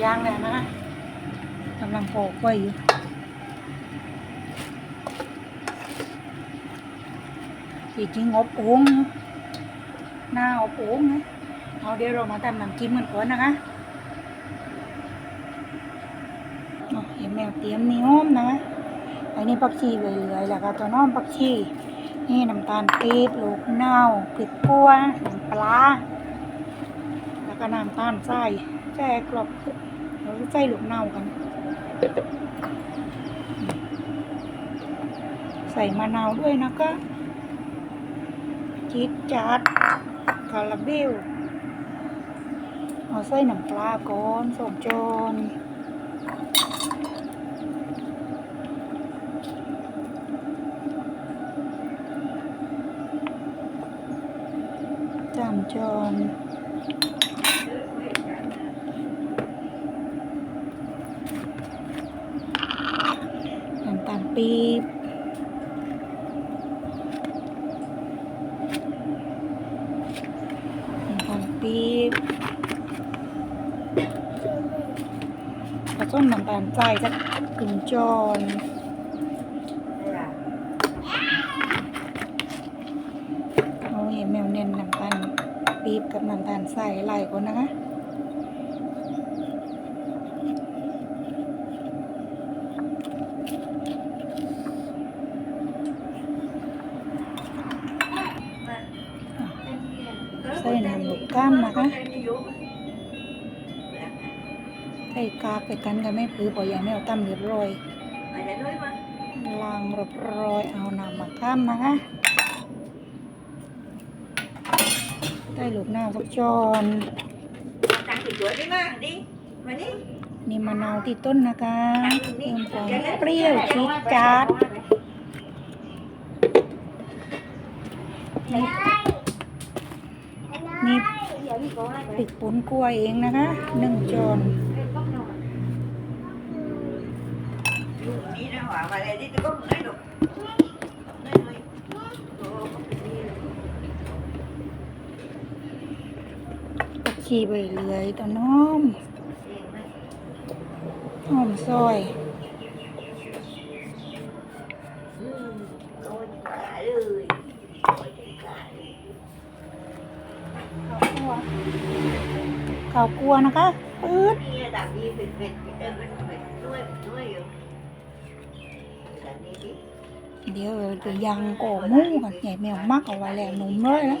ย่างเลยนะกำลังโปอกไว้อยู่ที่จริงอบโอ่งหน้าอบโอ่งนะเอาเดี๋ยวเรามาทำน้ำจิ้มกันก่อนนะคะเห็นแมวเตรียมนี่หอมนะอันนี้ปักชีเหลือยๆแล้วก็ตัวน้อมปักชีนี่น้ำตาลปี๊บลูกเน่าพริกกัวน้ำปลา ก็น้ำตาลใส่แช่กรอบเราจะใส่ลูกเน่ากัน ใส่มะนาวด้วยนะคะจี๊ดจัดคาราเบลเอาใส่น้ำปลาก่อนสองจนจามจานน้ำตาล ปี๊บน้ำตาลปี๊บผสมน้ำตาลทรายสักกึ่งจอนเอาเห็นแมวเน้นน้ำตาลปี๊บกับน้ำตาลทรายไหลก่อนนะคะ ใส่น้ำลูกก้ามนะคะใส่กากไปกันกันไม่ปื้อปล่อยอย่างไม่เอาตั้มเรียบร้อยล้างเรียบร้อยเอาน้ำมาข้ามนะคะใส่ลูกหน้าสักจอนนี่มะนาวที่ต้นนะคะเพิ่มความเปรี้ยวชีสจัดนี่นี่ ปิดปุนกล้วยเองนะคะหนึ่งจอนผักชีใบเหลือยตัวน้อมหอมซอย ข้ากลัวนะคะปื๊ดเดี๋ยวจะยังก่อหมูกันใหญ่แมวมักเอาไว้แล้วหนุ่มเลยนะ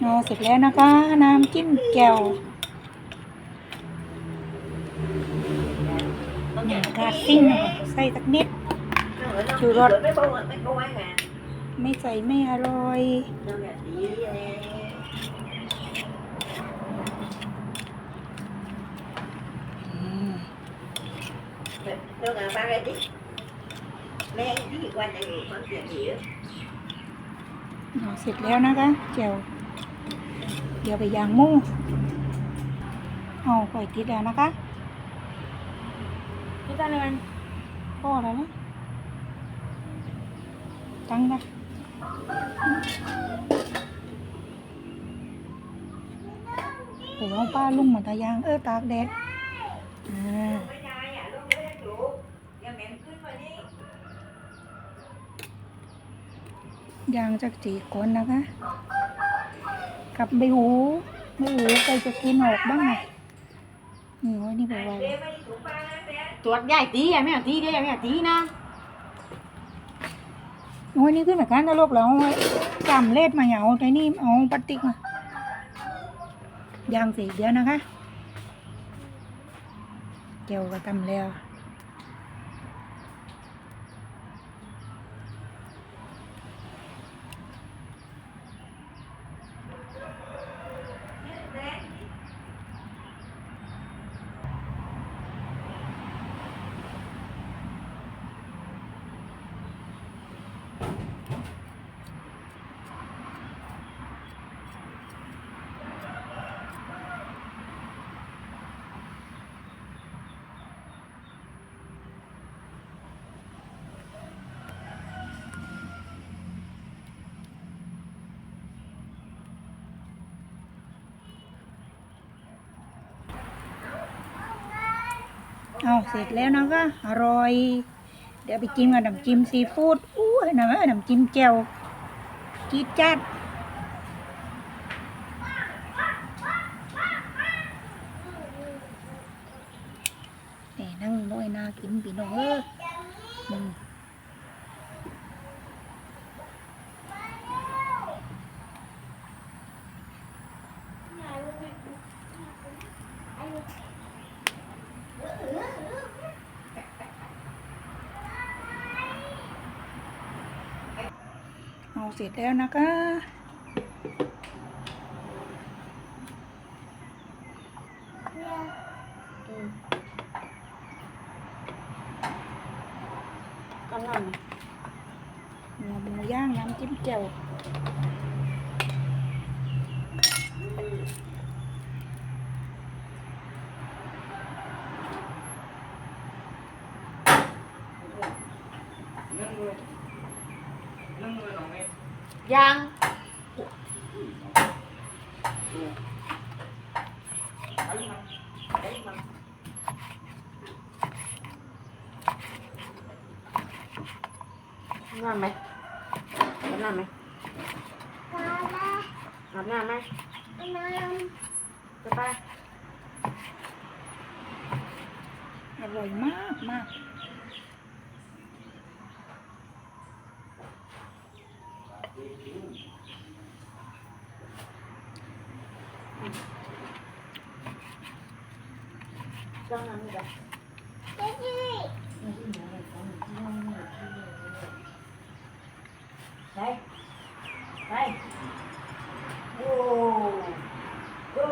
เอาเสร็จแล้วนะคะ น้ำจิ้มแจ่ว หนึ่งกาติ้งนะคะใส่สักนิด ชูรส ไม่ใส่ไม่อร่อยเอาเสร็จแล้วนะคะแจ่วเดี๋ยวไปยางมูเอาปล่อยติดแล้วนะคะ ติดอะไรมันพ่อแล้วนะตั้งนะไปเอาป้าลุงมาตายางเออตากแดดยางจากจีก่อนนะคะ กับใบหูใบหูใครจะกินออกบ้างไงนี่ว้นี่ไปไว้ ตรวจใหญ่ตีอะไม่เอาตีได้ไม่เอาตีนะโอ้ยนี่ขึ้นแบบกันนะลูกแล้วจำเลดมาอย่าเอาใจนี่เอาปฏิกมายางสีเดียวนะคะ เกี่ยวก็ทำแล้ว เอาเสร็จแล้วนะคะอร่อย เดี๋ยวไปจิ้มกับน้ำจิ้มซีฟู้ดอู้ยน้ำน้ำจิ้มแจ่วจี๊ดจัดแต่นั่งน้อยน่ากินพี่น้องเออ เอาเสร็จแล้วนะคะก็นั่นหัวหมู ย่างน้ำจิ้มแจ่วยังน้ำไหมอาบน้ำไหมอาบน้ำไหมไปไปอร่อยมากมาก はいはいおおおお